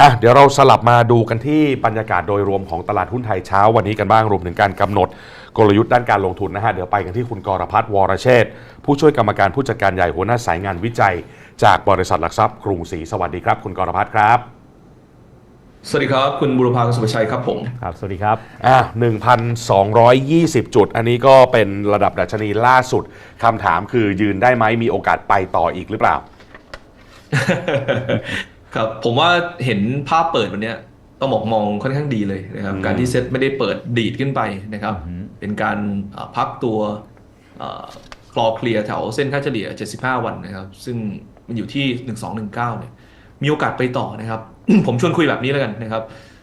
อะเดี๋ยวเราสลับมาดูกันที่บรรยากาศโดยรวมของตลาดหุ้นไทยเช้าวันนี้กันบ้างรวมถึงการกำหนดกลยุทธ์ด้านการลงทุนนะฮะเดี๋ยวไปกันที่คุณกรพัฒน์วรเชษฐ์ผู้ช่วยกรรมการผู้จัดการใหญ่หัวหน้าสายงานวิจัย จากบริษัทหลักทรัพย์กรุงศรีสวัสดีครับ คุณกรพัฒน์ครับ สวัสดีครับ คุณบุรพาคุณสุภชัยครับผมครับ สวัสดีครับอะ1,220 จุด อันนี้ก็เป็นระดับดัชนีล่าสุดคำถามคือยืนได้ไหมมีโอกาสไปต่ออีกหรือเปล่า ครับผมว่าเห็นภาพเปิดวันเนี้ยต้องบอกมองค่อนข้างดีเลยนะครับการที่เซ็ตไม่ได้เปิดดีดขึ้นไปนะครับเป็นการเอ่อพักตัวเอ่อคลอเคลียร์แถวเส้นค่าเฉลี่ย 75 วันนะครับ ซึ่งมันอยู่ที่ 1219 เนี่ย มีโอกาสไปต่อนะครับ ผมชวนคุยแบบนี้แล้วกันนะครับ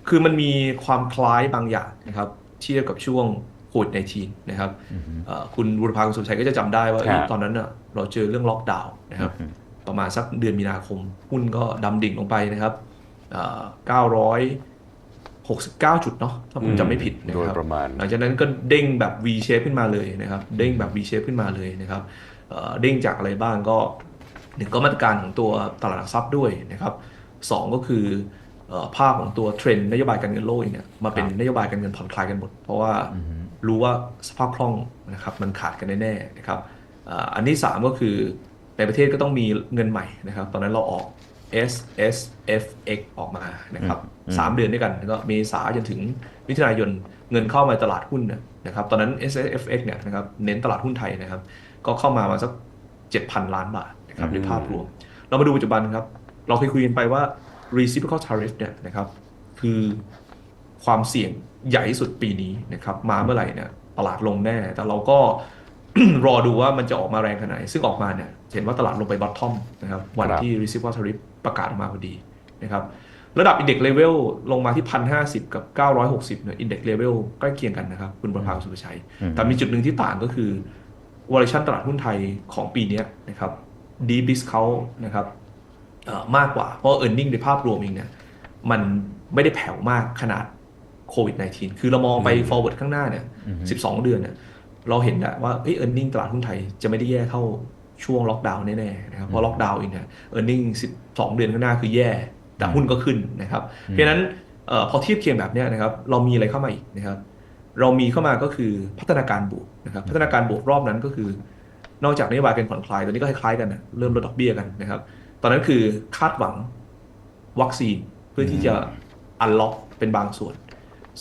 คือมันมีความคล้ายบางอย่างนะครับ เทียบกับช่วงโควิด19นะครับเอ่อคุณบุรพาคุณสุภชัยก็จะจำได้ว่าเอ้ยครับตอนนั้นน่ะเราเจอเรื่องล็อกดาวน์นะครับ ประมาณสักเดือนมีนาคม หุ้นก็ดำดิ่งลงไปนะครับเอ่อ969จุดเนาะถ้าผมจำไม่ผิดนะโดยครับประมาณหลังจากนั้นก็เด้งแบบ V shape ขึ้นมาเลยนะครับเด้งแบบ V shape ขึ้นมาเลยนะครับเอ่อเด้งจากอะไรบ้างก็หนึ่งก็มาตรการของตัวตลาดหลักทรัพย์ด้วยนะครับสองก็คือเอ่อภาพของตัวเทรนด์นโยบายการเงินโลกเองเนี่ยมาเป็นนโยบายการเงินผ่อนคลายกันหมด เพราะว่ารู้ว่าสภาพคล่องนะครับมันขาดกันแน่ๆนะครับเอ่ออันที่สามก็คือ ในประเทศก็ต้องมีเงินใหม่นะครับ ตอนนั้นเราออก S S F X ออกมานะครับสามเดือนด้วยกันแล้วก็เมษาจนถึงมิถุนายนเงินเข้ามาตลาดหุ้นนะนะครับ ตอนนั้น S S F X เนี่ยนะครับเน้นตลาดหุ้นไทยนะครับ ก็เข้ามามาสัก7,000ล้านบาทนะครับในภาพรวม เรามาดูปัจจุบันครับ เราเคยคุยกันไปว่า reciprocal tariff เนี่ยนะครับ คือความเสี่ยงใหญ่ที่สุดปีนี้นะครับ มาเมื่อไหร่เนี่ยตลาดลงแน่ แต่เราก็ รอดูว่ามันจะออกมาแรงขนาดไหน ซึ่งออกมาเนี่ยเห็นว่าตลาดลงไป bottom นะครับวันครับที่ reciprocal tariff ประกาศออกมาพอดีนะครับระดับ index level ลงมาที่ 1,050 กับ 960เนี่ย index level ใกล้เคียงกันนะครับคุณประภาสุภชัย แต่มีจุดหนึ่งที่ต่างก็คือ valuation ตลาดหุ้นไทยของปีเนี้ยนะครับ deep discount นะครับเอ่อมากกว่า เพราะ e a r n i n g ในภาพรวมเองเนี่ยมันไม่ได้แผ่วมากขนาดโควิด -19 คือเรามองไป forward ข้างหน้าเนี่ย 12 เดือนเนี่ย เราเห็นแหละว่าเอ้ย e a r n i n g ตลาดหุ้นไทยจะไม่ได้แย่เท่าช่วงล็อกดาวน์แน่ๆนะครับเพราะล็อกดาวน์เองเนี่ย e a r n i n g 12เดือนข้างหน้าคือแย่ แต่หุ้นก็ขึ้นนะครับ เพราะฉะนั้นเออพอเทียบเคียงแบบเนี้ยนะครับ เรามีอะไรเข้ามาอีกนะครับ เรามีเข้ามาก็คือพัฒนาการบวกนะครับ พัฒนาการบวกรอบนั้นก็คือ นอกจากนโยบายการผ่อนคลายตัวนี้ก็คล้ายๆกันนะเริ่มลดดอกเบี้ยกันนะครับ ตอนนั้นคือคาดหวังวัคซีนเพื่อที่จะอันล็อกเป็นบางส่วน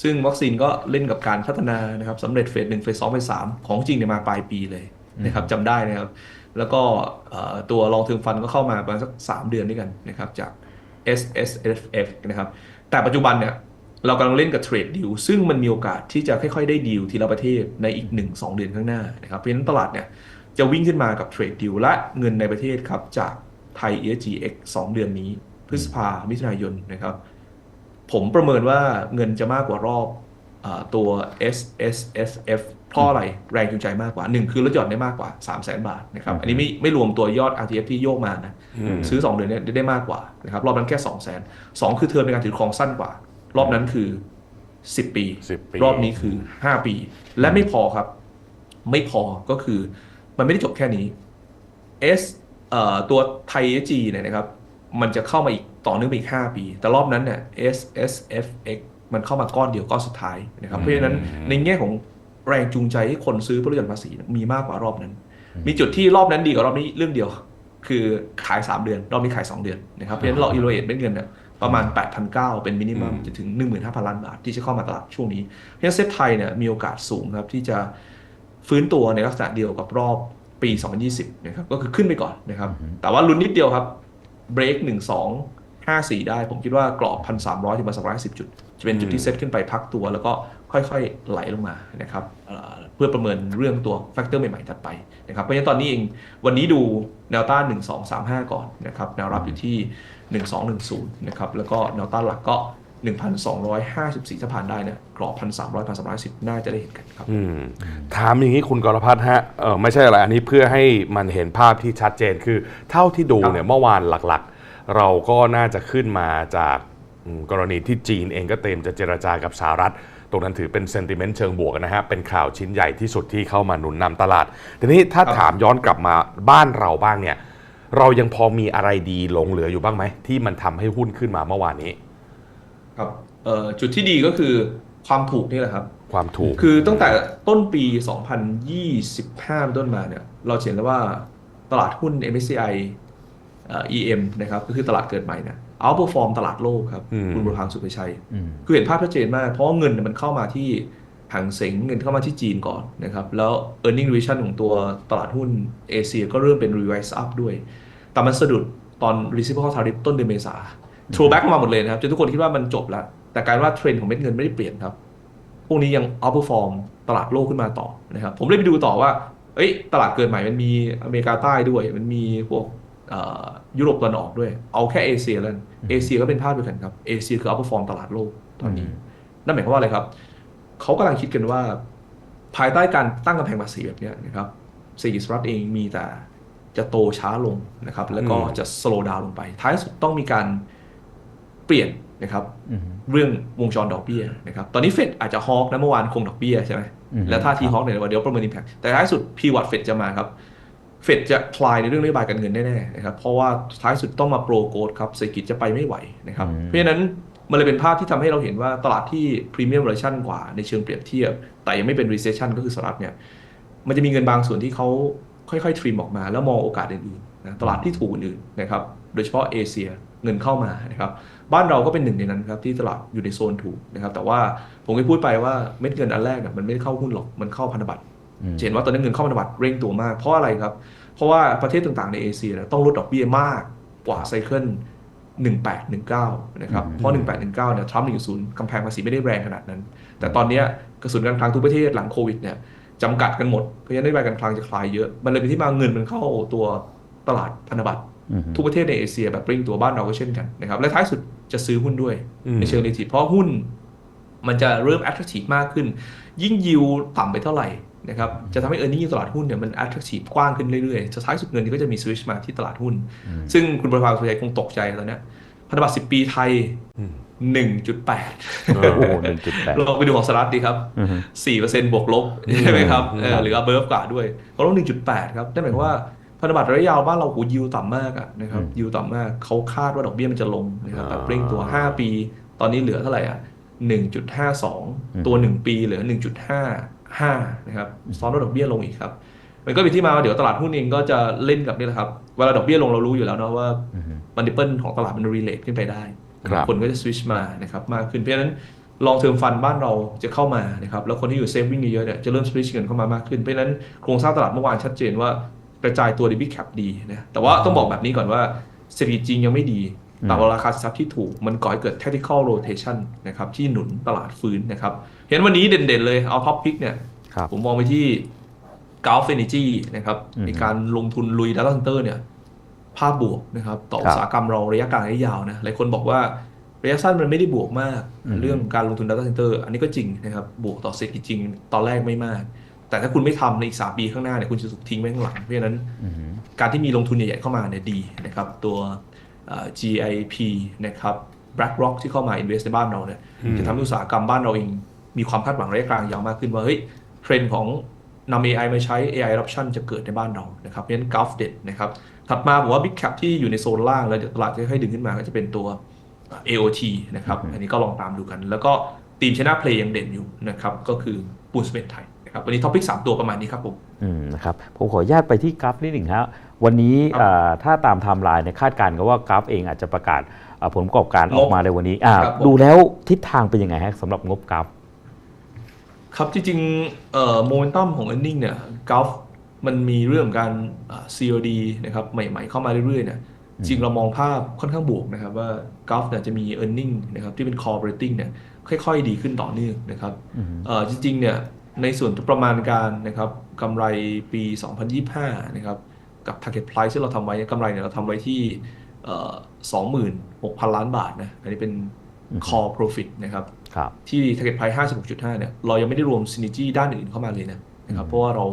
ซึ่งวัคซีนก็เล่นกับการพัฒนานะครับสำเร็จเฟสหนึ่งเฟสสองเฟสสามของจริงเนี่ยมาปลายปีเลยนะครับจำได้นะครับ แล้วก็เอ่อตัวลอง term fund ก็เข้ามาประมาณสัก3เดือนด้วยกันนะครับจาก S S F F นะครับ แต่ปัจจุบันเนี่ยเรากำลังเล่นกับเทรดดิวซึ่งมันมีโอกาสที่จะค่อยๆ ได้ดีลทีละประเทศในอีก 1-2 เดือนข้างหน้านะครับเพราะฉะนั้นตลาดเนี่ยจะวิ่งขึ้นมากับเทรดดิวและเงินในประเทศครับจากไทย ESGX 2 เดือนนี้ พฤษภามิถุนายนนะครับ ผมประเมินว่าเงินจะมากกว่ารอบอาตัว S S S F เพราะอะไรแรงจูงใจมากกว่า 1 คือลดหย่อนได้มากกว่า 3 0 0 0 0 0 บาทนะครับอันนี้ไม่ไม่รวมตัวยอด RTF ที่โยกมานะซื้อ 2 เดือนเนี้ได้ได้มากกว่านะครับรอบนั้นแค่ 2 0 0 0 0 0 2 คือเทอมในการถือครองสั้นกว่า รอบนั้นคือ 10 ปี10ปีรอบนี้คือ 5 ปี และไม่พอครับ ไม่พอก็คือมันไม่ได้จบแค่นี้ S เอ่อตัวไทย G เนี่ยนะครับ มันจะเข้ามาอีกต่อเนื่องไปอีก 5 ปี แต่รอบนั้นเนี่ย S S F X มันเข้ามาก้อนเดียวก้อนสุดท้ายนะครับ เพราะฉะนั้นในแง่ของแรงจูงใจให้คนซื้อเพื่อลดหย่อนภาษีเนี่ยมีมากกว่ารอบนั้น มีจุดที่รอบนั้นดีกว่ารอบนี้เรื่องเดียว คือขาย 3 เดือน รอบนี้ขาย 2 เดือนนะครับ เพราะฉะนั้นเราอิโรเอทเป็นเงินเนี่ยประมาณ 8,900 เป็นมินิมัมจะถึง 15,000 ล้านบาทที่จะเข้ามาตลาดช่วงนี้ เพราะฉะนั้นเซ็ตไทยเนี่ยมีโอกาสสูงครับที่จะฟื้นตัวในลักษณะเดียวกับรอบปี 2020 นะครับ ก็คือขึ้นไปก่อนนะครับ แต่ว่าลุ้นนิดเดียวครับ เบรก1 2 5 4ได้ ผมคิดว่ากรอบ1,300ถึง1,210จุด จะเป็นจุดที่เซตขึ้นไปพักตัว แล้วก็ค่อยๆไหลลงมานะครับเอ่อเพื่อประเมินเรื่องตัวแฟกเตอร์ใหม่ๆถัดไปนะครับเพราะฉะนั้นตอนนี้เองวันนี้ดูแนวต้าน1235 ก่อนนะครับแนวรับอยู่ที่ 1210นะครับแล้วก็แนวต้านหลักก็ 1,254 ถ้าผ่านได้เนี่ยกรอบ 1,300 1,310 น่าจะได้เห็นกันครับถามอย่างนี้คุณกรพัฒน์ฮะเออไม่ใช่อะไร อันนี้เพื่อให้มันเห็นภาพที่ชัดเจนคือ เท่าที่ดูเนี่ยเมื่อวานหลักๆ เราก็น่าจะขึ้นมาจากกรณีที่จีนเองก็เตรียมจะเจรจากับสหรัฐ ตรงนั้นถือเป็นเซนติเมนต์เชิงบวกนะฮะ เป็นข่าวชิ้นใหญ่ที่สุดที่เข้ามาหนุนนำตลาด ทีนี้ถ้าถามย้อนกลับมาบ้านเราบ้างเนี่ย เรายังพอมีอะไรดีหลงเหลืออยู่บ้างไหมที่มันทำให้หุ้นขึ้นมาเมื่อวานนี้ ครับเอ่อจุดที่ดีก็คือความถูกนี่แหละครับ ความถูก คือตั้งแต่ต้นปี 2025เป็นต้นมาเนี่ย เราจะเห็นแล้วว่าตลาดหุ้น MSCI เอ่อ EM นะครับ ก็คือตลาดเกิดใหม่เนี่ย outperform ตลาดโลกครับอืมคุณบุรพางสุภชัยอืมคือเห็นภาพชัดเจนมาก เพราะว่าเงินเนี่ยมันเข้ามาที่หางเสงเงินเข้ามาที่จีนก่อนนะครับ แล้ว e a r n i n g revision ของตัวตลาดหุ้นเอเชียก็เริ่มเป็น revise up ด้วย แต่มันสะดุดตอน reciprocal tariff ต้นเดือนเมษา throwback มาหมดเลยนะครับจนทุกคนคิดว่ามันจบแล้ว แต่กลารว่าเทรนด์ของเม็ดเงินไม่ได้เปลี่ยนครับ พวกนี้ยัง outperform ตลาดโลกขึ้นมาต่อนะครับ ผมเลยไปดูต่อว่า เอ้ย ตลาดเกิดใหม่มันมีอเมริกาใต้ด้วย มันมีพวกเอ่อยุโรปตะวันออกด้วย เอาแค่เอเชียแล้วกันเอเชียก็เป็นภาพเดียวกันครับเอเชียคือ outperform ตลาดโลกตอนนี้ นั่นหมายความว่าอะไรครับเขากำลังคิดกันว่า ภายใต้การตั้งกำแพงภาษีแบบเนี้ยนะครับเศรษฐกิจสหรัฐเองมีแต่จะโตช้าลงนะครับ แล้วก็อืมจะ slow down ลงไป ท้ายสุดต้องมีการ เปลี่ยนนะครับอืมเรื่องวงจรดอกเบี้ยนะครับตอนนี้เฟดอาจจะฮอกนะเมื่อวานคงดอกเบี้ยใช่ไหมอืมแล้วท่าทีฮอกเนี่ยเดี๋ยวประเมิน impact แต่ท้ายสุดพีวัตเฟดจะมาครับเฟดจะคลายในเรื่องนโยบายการเงินแน่ๆนะครับเพราะว่าท้ายสุดต้องมาโปรโกดครับเศรษฐกิจจะไปไม่ไหวนะครับอืมเพราะฉะนั้นมันเลยเป็นภาพที่ทำให้เราเห็นว่าตลาดที่พรีเมียมเวอร์ชันกว่าในเชิงเปรียบเทียบ แต่ยังไม่เป็น recession ก็คือสหรัฐเนี่ยมันจะมีเงินบางส่วนที่เขาค่อยๆทริมออกมา แล้วมองโอกาสอื่นๆนะตลาดที่ถูกอื่นๆนะครับโดยเฉพาะเอเชีย เงินเข้ามานะครับบ้านเราก็เป็นหนึ่งในนั้นครับที่ตลาดอยู่ในโซนถูกนะครับแต่ว่าผมเคยพูดไปว่าเม็ดเงินอันแรกเนี่ยมันไม่ได้เข้าหุ้นหรอกมันเข้าพันธบัตรอืมจะเห็นว่าตอนนี้เงินเข้าพันธบัตรเร่งตัวมากเพราะอะไรครับ เพราะว่าประเทศต่างๆในเอเชียเนี่ยต้องลดดอกเบี้ยมากกว่าไซเคิล1819 นะครับ เพราะ 1819 เนี่ยทรัมป์1.0กำแพงภาษีไม่ได้แรงขนาดนั้น แต่ตอนเนี้ยกระสุนการคลังทุกประเทศหลังโควิดเนี่ยจำกัดกันหมด เพราะฉะนั้นนโยบายการคลังจะคลายเยอะ มันเลยเป็นที่มาเงินมันเข้าตัวตลาดพันธบัตรอืม ทุกประเทศในเอเชียแบบเร่งตัวบ้านเราก็เช่นกันนะครับและท้ายสุดจะซื้อหุ้นด้วยอืมในเชิง relative เพราะหุ้น มันจะเริ่ม attractive มากขึ้น ยิ่งยิวต่ำไปเท่าไหร่นะครับจะทำให้ earning ตลาดหุ้นเนี่ยมัน attractive กว้างขึ้นเรื่อยๆจะท้ายสุดเงินก็จะมี switch มาที่ตลาดหุ้น ซึ่งคุณประภาส่วนใหญ่คงตกใจตอนเนี้ยพันธบัตร10 ปีไทยอืม1.8เอโอ้อโหหนึ่งจุดแปดเราไปดูของสหรัฐดีครับอือฮึ4%บวกลบใช่ไหมครับเออครับหรือ above กว่าด้วยเขาลง1.8 ครับนั่นหมายความว่า พันธบัตรระยะยาวบ้านเราหูยิวต่ำมากอะนะครับยิวต่ำมากเขาคาดว่าดอกเบี้ยมันจะลงนะครับแบบเร่งตัว 5 ปี ตอนนี้เหลือเท่าไหร่อะ1.52 ตัว 1 ปีเหลือ 1.55 นะครับซ้อนลดดอกเบี้ยลงอีกครับมันก็เป็นที่มาว่าเดี๋ยวตลาดหุ้นเองก็จะเล่นกับนี่แหละครับเวลาดอกเบี้ยลงเรารู้อยู่แล้วเนาะว่าอือฮึมันดิเปิลของตลาดมันรีเลทขึ้นไปได้ครับคนก็จะสวิชมานะครับมากขึ้นเพราะฉะนั้นลองเทอมฟันบ้านเราจะเข้ามานะครับแล้วคนที่อยู่เซฟวิ่งเยอะๆเนี่ยจะเริ่มสวิชเงินเข้ามามากขึ้นเพราะฉะนั้นโครงสร้างตลาดเมื่อวานชัดเจนว่า กระจายตัวดิบิแคปดีนะแต่ว่าต้องบอกแบบนี้ก่อนว่าเศรษฐกิจจริงยังไม่ดีแต่ว่าราคาสินทรัพย์ที่ถูกมันก่อให้เกิด tactical rotation นะครับที่หนุนตลาดฟื้นนะครับเห็นวันนี้เด่นๆเลยเอาท็อปพิกเนี่ยครับผมมองไปที่ Gulf Energy นะครับอืมในการลงทุนลุย Data Center เนี่ยภาพบวกนะครับต่อครับอุตสาหกรรมเราระยะกลางระยะยาวนะหลายคนบอกว่าระยะสั้นมันไม่ได้บวกมากอืมเรื่องการลงทุน Data Center อันนี้ก็จริงนะครับบวกต่อเศรษฐกิจจริง ตอนแรกไม่มาก แต่ถ้าคุณไม่ทำในอีก3ปีข้างหน้าเนี่ยคุณจะถูกทิ้งไว้ข้างหลัง เพราะฉะนั้นอืมการที่มีลงทุนใหญ่ๆเข้ามาเนี่ยดีนะครับ ตัวเอ่อ GIP นะครับ BlackRock ที่เข้ามา invest ในบ้านเราเนี่ยอืมจะทำให้อุตสาหกรรมบ้านเราเอง มีความคาดหวังระยะกลางยาวมากขึ้นว่าเฮ้ยเทรนด์ของนำ AI มาใช้ AI adoption จะเกิดในบ้านเรานะครับเพราะฉะนั้น Gulf เด็ดนะครับถัดมาผมว่า Big Cap ที่อยู่ในโซนล่าง แล้วเดี๋ยวตลาดจะค่อยๆดึงขึ้นมาก็จะเป็นตัว AOT นะครับ อันนี้ก็ลองตามดูกัน แล้วก็ทีมชนะเพลย์ยังเด่นอยู่นะครับ ก็คือปูนสเปนไทย นะครับวันนี้ท็อปิกสามตัวประมาณนี้ครับผมอืมนะครับผมขออนุญาตไปที่กราฟนิดหนึ่งครับวันนี้ครับเอ่อถ้าตามไทม์ไลน์เนี่ยคาดการณ์กันว่ากราฟเองอาจจะประกาศเอ่อผลประกอบการออกมาในวันนี้อ่าครับผมดูแล้วทิศทางเป็นยังไงฮะสำหรับงบกราฟครับจริงๆเอ่อโมเมนตัมของ e a r n i n g เนี่ยก l f มันมีเรื่องของการอ่า COD นะครับใหม่ๆเข้ามาเรื่อยๆเนี่ยจริงเรามองภาพค่อนข้างบวกนะครับว่า g u l f เนี่ยจะมี e a r n i n g นะครับที่เป็น core rating เนี่ยค่อยๆ ดีขึ้นต่อเนื่องนะครับเอ่อจริงๆเนี่ย ในส่วนประมาณการนะครับกำไรปี 2025 นะครับ กับ target price ที่เราทำไว้กำไรเนี่ยเราทำไว้ที่เอ่อ26,000 ล้านบาทนะ อันนี้เป็น core profit นะครับครับที่ target price 56.5 เนี่ย เรายังไม่ได้รวม synergy ด้านอื่นเข้ามาเลยนะนะครับ เพราะว่าเรา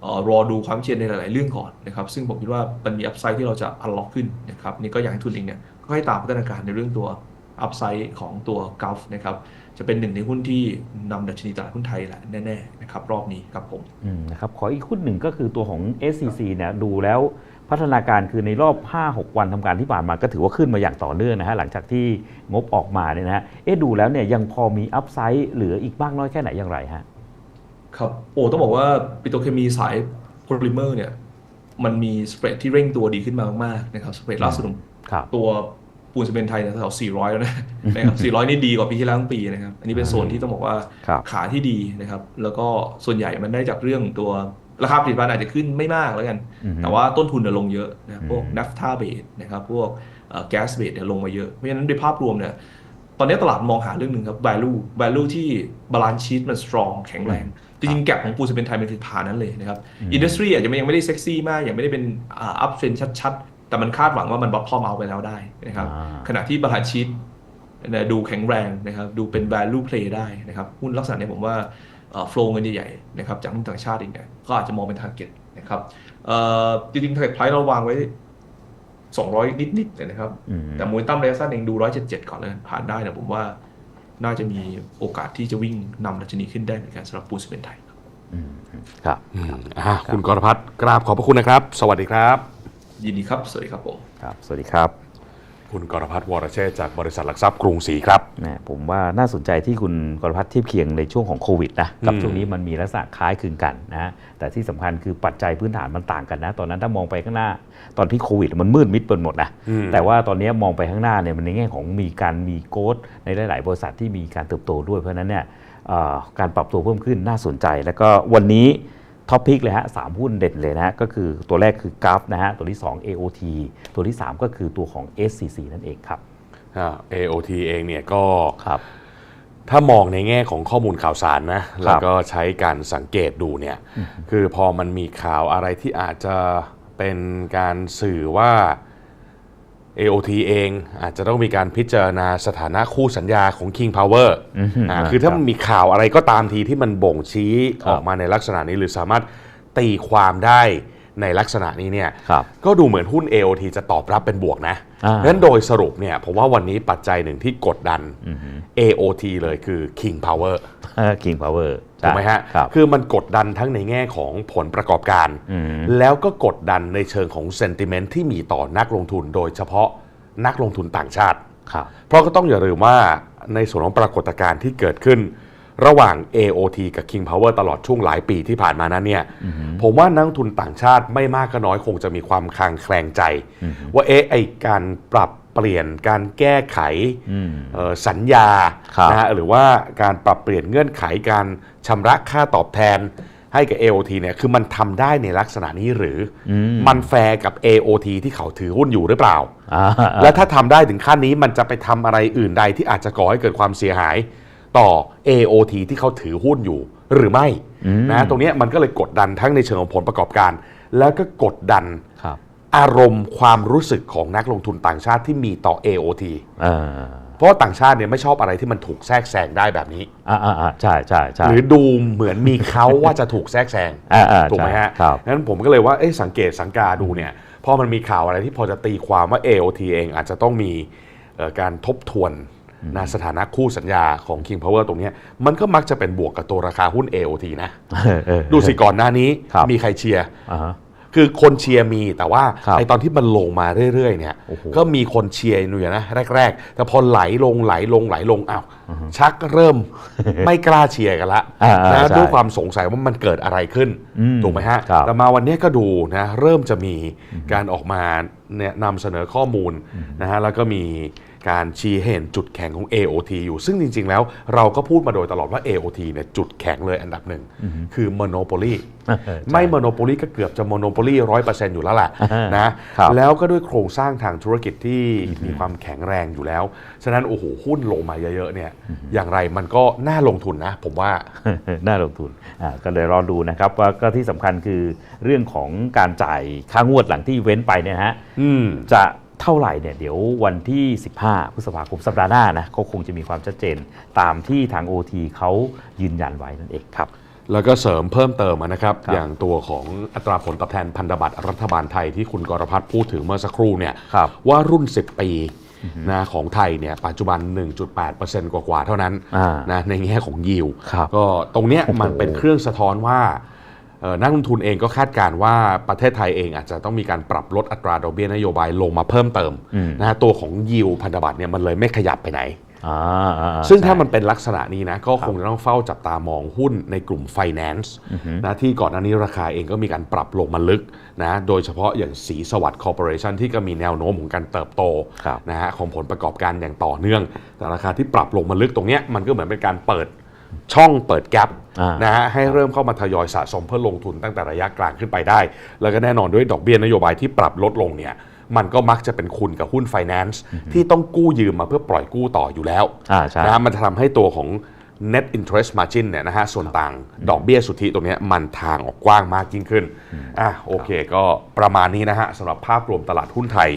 เอ่อรอดูความเชี่ยนในหลาย ๆ เรื่องก่อนนะครับ ซึ่งผมคิดว่ามันมี upside ที่เราจะ unlock ขึ้นนะครับ นี่ก็อยากให้ทุนเองเนี่ยก็ให้ตามพัฒนาการในเรื่องตัว upside ของตัว Gulf นะครับ จะเป็นหนึ่งในหุ้นที่นำดัชนีตลาดหุ้นไทยแหละแน่ๆนะครับรอบนี้ครับผมอืมนะครับขออีกหุ้นหนึ่งก็คือตัวของ SCC เนี่ยดูแล้วพัฒนาการคือในรอบ 5-6 วันทำการที่ผ่านมาก็ถือว่าขึ้นมาอย่างต่อเนื่องนะฮะหลังจากที่งบออกมาเนี่ยนะฮะเอ๊ะดูแล้วเนี่ยยังพอมีอัพไซด์เหลืออีกบ้างน้อยแค่ไหนอย่างไรฮะครับโอ้ต้องบอกว่าปิโตรเคมีสายโพลิเมอร์เนี่ยมันมีสเปรดที่เร่งตัวดีขึ้นมามากๆนะครับสเปรดล่าสุดครับตัว ปูนซีเมนต์ไทยเนี่ยแถว400 แล้วนะนะครับ400 นี่ดีกว่าปีที่แล้วทั้งปีนะครับ อันนี้เป็นโซนที่ต้องบอกว่าครับขาที่ดีนะครับ แล้วก็ส่วนใหญ่มันได้จากเรื่องตัวราคาผลิตภัณฑ์อาจจะขึ้นไม่มากแล้วกันอือฮึแต่ว่าต้นทุนเนี่ยลงเยอะนะครับพวกอืมนัฟท่าเบสนะครับ พวกแก๊สเบสเนี่ยลงมาเยอะ เพราะฉะนั้นโดยภาพรวมเนี่ย ตอนนี้ตลาดมองหาเรื่องหนึ่งครับ value value ที่ balance sheet มัน strong แข็งแรง จริงๆแก็บของปูนซีเมนต์ไทยมันคือผ่านนั้นเลยนะครับ อินดัสทรีอาจจะยังไม่ได้เซ็กซี่มาก ยังไม่ได้เป็นอัพเทรนชัดๆ แต่มันคาดหวังว่ามันบอททอมเอาไปแล้วได้นะครับอ่าขณะที่ balance sheet เนี่ยดูแข็งแรงนะครับดูเป็น value play ได้นะครับหุ้นลักษณะเนี้ผมว่าโฟล์เงินใหญ่ๆนะครับจากนักต่างชาติเองเนี่ยก็อาจจะมองเป็น target นะครับเอ่อจริงๆ target price เราวางไว้ 200 นิดๆเลยนะครับอืมแต่มูลตั้มระยะสั้นเองดู 177 ก่อนเลยผ่านได้นะผมว่าน่าจะมีโอกาสที่จะวิ่งนำดัชนีขึ้นได้เหมือนกันสำหรับปูนซีเมนต์ไทยครับอืมครับอืมอ่าคุณกรพัฒน์กราบขอบพระคุณนะครับ สวัสดีครับ ยินดีครับ สวัสดีครับผม ครับ สวัสดีครับ คุณกรพัฒน์วรเชษฐ์จากบริษัทหลักทรัพย์กรุงศรีครับแหมผมว่าน่าสนใจที่คุณกรพัฒน์เทียบเคียงในช่วงของโควิดนะกับอืม ช่วงนี้มันมีลักษณะคล้ายคลึงกันนะฮะแต่ที่สำคัญคือปัจจัยพื้นฐานมันต่างกันนะ ตอนนั้นถ้ามองไปข้างหน้า ตอนที่โควิดมันมืดมิดไปหมดนะอืม แต่ว่าตอนนี้มองไปข้างหน้าเนี่ยมันในแง่ของมีการมีโกดในหลาย ๆ บริษัทที่มีการเติบโตด้วยเพราะฉะนั้นเนี่ยเอ่อการปรับตัวเพิ่มขึ้นน่าสนใจ แล้วก็วันนี้ ท็อปพิกเลยฮะสามหุ้นเด่นเลยนะฮะก็คือตัวแรกคือกราฟนะฮะตัวที่ 2 AOT ตัวที่ 3 ก็คือตัวของ SCC นั่นเองครับอ่า AOT เองเนี่ยก็ครับถ้ามองในแง่ของข้อมูลข่าวสารนะ แล้วก็ใช้การสังเกตดูเนี่ย คือพอมันมีข่าวอะไรที่อาจจะเป็นการสื่อว่า AOT เองอาจจะต้องมีการพิจารณาสถานะคู่สัญญาของ King Power อืมอ่าครับคือถ้ามันมีข่าวอะไรก็ตามทีที่มันบ่งชี้ครับออกมาในลักษณะนี้หรือสามารถตีความได้ในลักษณะนี้เนี่ยครับก็ดูเหมือนหุ้น AOT จะตอบรับเป็นบวกนะอ่าเพราะฉะนั้นโดยสรุปเนี่ยผมว่าวันนี้ปัจจัยหนึ่งที่กดดัน AOT เลยคือ King Power King Power ถูกไหมฮะครับคือมันกดดันทั้งในแง่ของผลประกอบการอืมแล้วก็กดดันในเชิงของเซนติเมนต์ที่มีต่อนักลงทุนโดยเฉพาะนักลงทุนต่างชาติครับเพราะก็ต้องอย่าลืมว่าในส่วนของปรากฏการณ์ที่เกิดขึ้น ระหว่าง AOT กับ King Power ตลอดช่วงหลายปีที่ผ่านมานั้นเนี่ยผมว่านักลงทุนต่างชาติไม่มากก็น้อยคงจะมีความคลางแคลงใจ ว่าเอ๊ะไอการปรับ เปลี่ยนการแก้ไขอืมเอ่อสัญญาครับนะฮะหรือว่าการปรับเปลี่ยนเงื่อนไขการชำระค่าตอบแทนให้กับ AOT เนี่ยคือมันทำได้ในลักษณะนี้หรืออมมันแฟร์กับ AOT ที่เขาถือหุ้นอยู่หรือเปล่าอ่าและถ้าทำได้ถึงขั้นนี้มันจะไปทำอะไรอื่นใดที่อาจจะก่อให้เกิดความเสียหายต่อ AOT ที่เขาถือหุ้นอยู่หรือไม่อืมนะตรงเนี้ยมันก็เลยกดดันทั้งในเชิงของผลประกอบการ แล้วก็กดดันครับ อารมณ์ความรู้สึกของนักลงทุนต่างชาติที่มีต่อ AOT อ่าเพราะว่าต่างชาติเนี่ยไม่ชอบอะไรที่มันถูกแทรกแซงได้แบบนี้ อ่าอ่าอ่าใช่ใช่ใช่หรือดูเหมือนมีเขาว่าจะถูกแทรกแซงอ่าอ่าถูกไหมฮะใช่ครับงั้นผมก็เลยว่าเอ๊ะสังเกตสังกาดูเนี่ยพอมันมีข่าวอะไรที่พอจะตีความว่า AOT เองอาจจะต้องมีเอ่อการทบทวนนะสถานะคู่สัญญาของ King Power ตรงเนี้ยมันก็มักจะเป็นบวกกับตัวราคาหุ้น AOT นะ เออเออ ดูสิก่อนหน้านี้ครับมีใครเชียร์ อ่าฮะ คือคนเชียร์มีแต่ว่าครับไอตอนที่มันลงมาเรื่อยๆเนี่ยโอ้โหก็มีคนเชียร์อยู่นะแรก ๆ แต่พอไหลลงไหลลงไหลลงอ้าวชักเริ่ม ไม่กล้าเชียร์กันละอ่าอ่านะใช่ด้วยความสงสัยว่ามันเกิดอะไรขึ้นอืมถูกไหมฮะครับ แต่มาวันนี้ก็ดูนะเริ่มจะมีการออกมาเนี่ยนำเสนอข้อมูลนะฮะแล้วก็มี การชี้ให้เห็นจุดแข็งของ AOT อยู่ ซึ่งจริง ๆ แล้วเราก็พูดมาโดยตลอดว่า AOT เนี่ยจุดแข็งเลยอันดับหนึ่ง คือ monopoly เออใช่ไม่ monopoly ก็เกือบจะ monopoly ร้อยเปอร์เซ็นต์อยู่แล้วแหละอ่านะครับแล้วก็ด้วยโครงสร้างทางธุรกิจที่มีความแข็งแรงอยู่แล้ว ฉะนั้น โอ้โห หุ้นลงมาเยอะ ๆ เนี่ยอย่างไรมันก็น่าลงทุนนะ ผมว่า น่าลงทุนอ่าก็เลยรอดูนะครับว่าก็ที่สำคัญคือเรื่องของการจ่ายค่างวดหลังที่เว้นไปเนี่ยนะฮะอืมจะ เท่าไหร่เนี่ยเดี๋ยววันที่ 15 พฤษภาคมสัปดาห์หน้านะก็คงจะมีความชัดเจนตามที่ทาง OT เขายืนยันไว้นั่นเองครับ แล้วก็เสริมเพิ่มเติมนะครับ ครับอย่างตัวของอัตราผลตอบแทนพันธบัตรรัฐบาลไทยที่คุณกรพัฒน์พูดถึงเมื่อสักครู่เนี่ยครับว่ารุ่น 10 ปีนะของไทยเนี่ยปัจจุบัน 1.8%กว่าๆเท่านั้นอ่านะในแง่ของยิวครับก็ตรงเนี้ยโอ้โหมันเป็นเครื่องสะท้อนว่าเอ่อ นักลงทุนเองก็คาดการณ์ว่าประเทศไทยเองอาจจะต้องมีการปรับลดอัตราดอกเบี้ยนโยบายลงมาเพิ่มเติมอืมนะฮะตัวของยิวพันธบัตรเนี่ยมันเลยไม่ขยับไปไหนอ่าอ่าซึ่งถ้าใช่มันเป็นลักษณะนี้นะก็คงจะต้องเฝ้าจับตามองหุ้นในกลุ่ม Finance นะที่ก่อนหน้านี้ราคาเองก็มีการปรับลงมาลึกนะโดยเฉพาะอย่างสีสวัสดิ์คอร์ปอเรชันที่ก็มีแนวโน้มของการเติบโตครับนะฮะของผลประกอบการอย่างต่อเนื่อง แต่ราคาที่ปรับลงมาลึกตรงเนี้ยมันก็เหมือนเป็นการเปิดช่องเปิดแกลบอ่า นนะฮะให้เริ่มเข้ามาทยอยสะสมเพื่อลงทุนตั้งแต่ระยะกลางขึ้นไปได้ แล้วก็แน่นอนด้วยดอกเบี้ยนโยบายที่ปรับลดลงเนี่ยมันก็มักจะเป็นคุณกับหุ้น Finance ที่ต้องกู้ยืมมาเพื่อปล่อยกู้ต่ออยู่แล้วอ่าใช่นะฮะมันจะทำให้ตัวของ net interest margin เนี่ยนะฮะส่วนต่างดอกเบี้ยสุทธิตรงเนี้ยมันทางออกกว้างมากยิ่งขึ้นอะโอเค ก็ประมาณนี้นะฮะสำหรับภาพรวมตลาดหุ้นไทย